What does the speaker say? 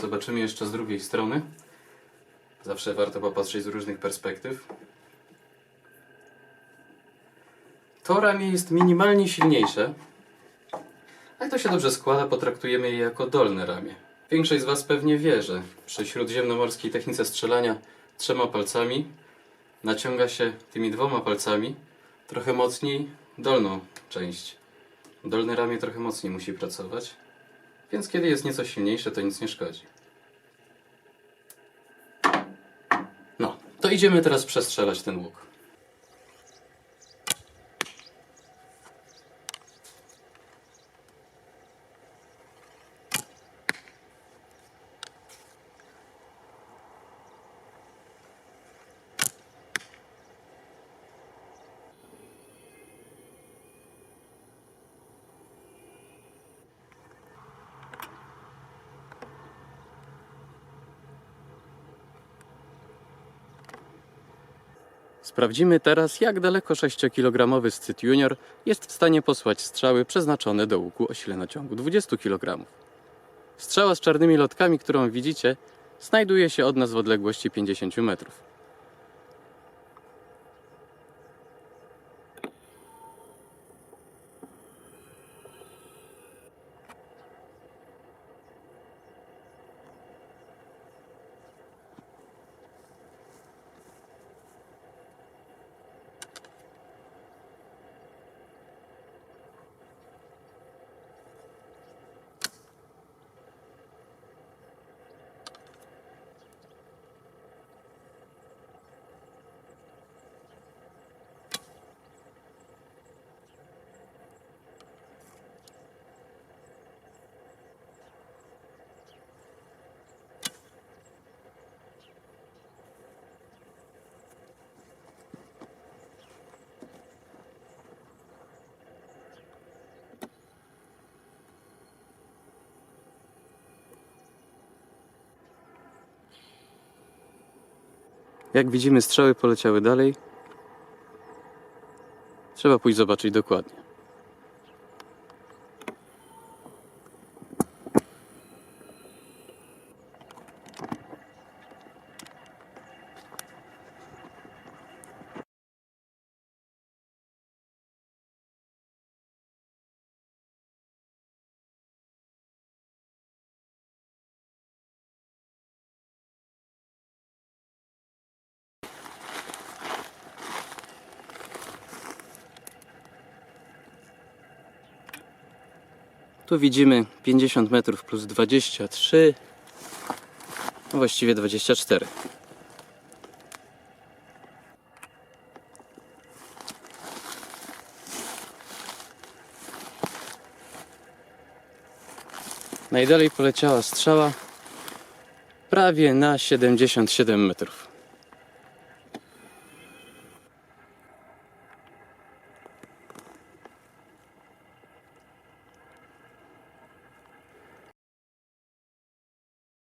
Zobaczymy jeszcze z drugiej strony. Zawsze warto popatrzeć z różnych perspektyw. To ramię jest minimalnie silniejsze. A jak to się dobrze składa, potraktujemy je jako dolne ramię. Większość z Was pewnie wie, że przy śródziemnomorskiej technice strzelania trzema palcami naciąga się tymi dwoma palcami trochę mocniej dolną część. Dolne ramię trochę mocniej musi pracować, więc kiedy jest nieco silniejsze, to nic nie szkodzi. No, to idziemy teraz przestrzelać ten łuk. Sprawdzimy teraz, jak daleko 6-kilogramowy Scyt Junior jest w stanie posłać strzały przeznaczone do łuku o sile naciągu 20 kg. Strzała z czarnymi lotkami, którą widzicie, znajduje się od nas w odległości 50 metrów. Jak widzimy, strzały poleciały dalej. Trzeba pójść zobaczyć dokładnie. Tu widzimy 50 metrów plus 23, no właściwie 24. Najdalej poleciała strzała prawie na 77 metrów.